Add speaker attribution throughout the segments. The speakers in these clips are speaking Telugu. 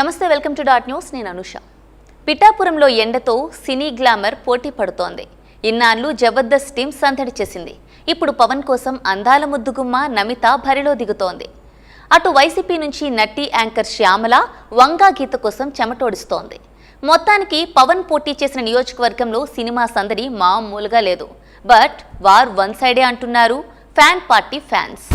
Speaker 1: నమస్తే వెల్కమ్ టు డాట్ న్యూస్. నేను అనుష. పిఠాపురంలో ఎండతో సినీ గ్లామర్ పోటీ పడుతోంది. ఇన్నాళ్ళు జబర్దస్త్ టీం సందడి చేసింది. ఇప్పుడు పవన్ కోసం అందాల ముద్దుగుమ్మ నమిత బరిలో దిగుతోంది. అటు వైసీపీ నుంచి నట్టి యాంకర్ శ్యామల వంగా గీత కోసం చెమటోడిస్తోంది. మొత్తానికి పవన్ పోటీ చేసిన నియోజకవర్గంలో సినిమా సందడి మామూలుగా లేదు. బట్ వార్ వన్ సైడే అంటున్నారు. Fan party fans.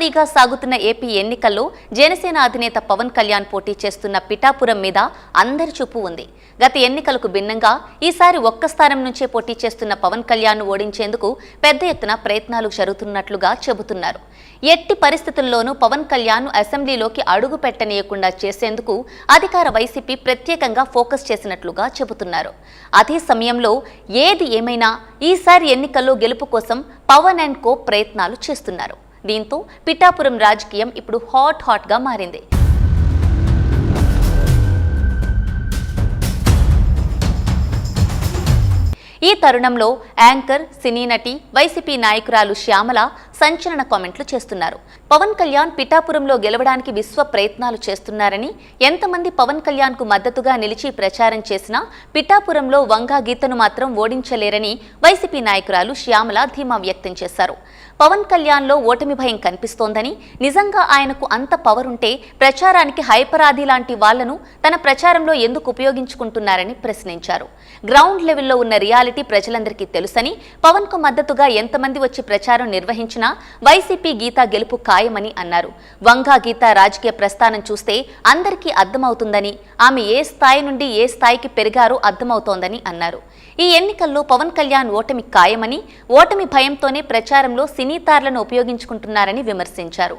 Speaker 1: హోరాహోరీగా సాగుతున్న ఏపీ ఎన్నికల్లో జనసేన అధినేత పవన్ కళ్యాణ్ పోటీ చేస్తున్న పిఠాపురం మీద అందరి చూపు ఉంది. గత ఎన్నికలకు భిన్నంగా ఈసారి ఒక్క స్థానం నుంచే పోటీ చేస్తున్న పవన్ కళ్యాణ్ ఓడించేందుకు పెద్ద ఎత్తున ప్రయత్నాలు జరుగుతున్నట్లుగా చెబుతున్నారు. ఎట్టి పరిస్థితుల్లోనూ పవన్ కళ్యాణ్ అసెంబ్లీలోకి అడుగు పెట్టనీయకుండా చేసేందుకు అధికార వైసీపీ ప్రత్యేకంగా ఫోకస్ చేసినట్లుగా చెబుతున్నారు. అదే సమయంలో ఏది ఏమైనా ఈసారి ఎన్నికల్లో గెలుపు కోసం పవన్ అండ్ కో ప్రయత్నాలు చేస్తున్నారు. దీంతో పిఠాపురం రాజకీయం ఇప్పుడు హాట్ హాట్గా మారింది. ఈ తరుణంలో యాంకర్ సినీ నటి వైసీపీ నాయకురాలు శ్యామల సంచలన కామెంట్లు చేస్తున్నారు. పవన్ కళ్యాణ్ పిఠాపురంలో గెలవడానికి విశ్వ ప్రయత్నాలు చేస్తున్నారని ఎంతమంది పవన్ కళ్యాణ్కు మద్దతుగా నిలిచి ప్రచారం చేసినా పిఠాపురంలో వంగా గీతను మాత్రం ఓడించలేరని వైసీపీ నాయకురాలు శ్యామల ధీమా వ్యక్తం చేశారు. పవన్ కళ్యాణ్లో ఓటమి భయం కనిపిస్తోందని నిజంగా ఆయనకు అంత పవర్ ఉంటే ప్రచారానికి హైపరాధి లాంటి వాళ్ళను తన ప్రచారంలో ఎందుకు ఉపయోగించుకుంటున్నారని ప్రశ్నించారు. గ్రౌండ్ లెవెల్లో ఉన్న రియాలిటీ ప్రజలందరికీ తెలుసని పవన్కు మద్దతుగా ఎంతమంది వచ్చి ప్రచారం నిర్వహించినా వైసీపీ గీత గెలుపు ఖాయమని అన్నారు. వంగా గీత రాజకీయ ప్రస్థానం చూస్తే అందరికీ అర్థమవుతుందని ఆమె ఏ స్థాయి నుండి ఏ స్థాయికి పెరిగారో అర్థమవుతోందని అన్నారు. ఈ ఎన్నికల్లో పవన్ కళ్యాణ్ ఓటమి ఖాయమని ఓటమి భయంతోనే ప్రచారంలో సినీతారులను ఉపయోగించుకుంటున్నారని విమర్శించారు.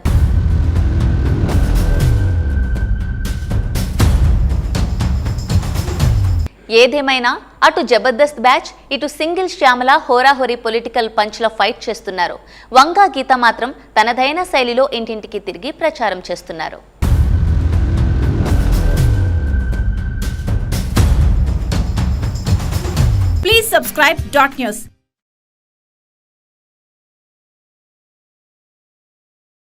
Speaker 1: ఏదేమైనా అటు జబర్దస్త్ బ్యాచ్ ఇటు సింగిల్ శ్యామల హోరాహోరీ పొలిటికల్ పంచ్ల ఫైట్ చేస్తున్నారు. వంగా గీత మాత్రం తనదైన శైలిలో ఇంటింటికి తిరిగి ప్రచారం చేస్తున్నారు.
Speaker 2: Please subscribe dot news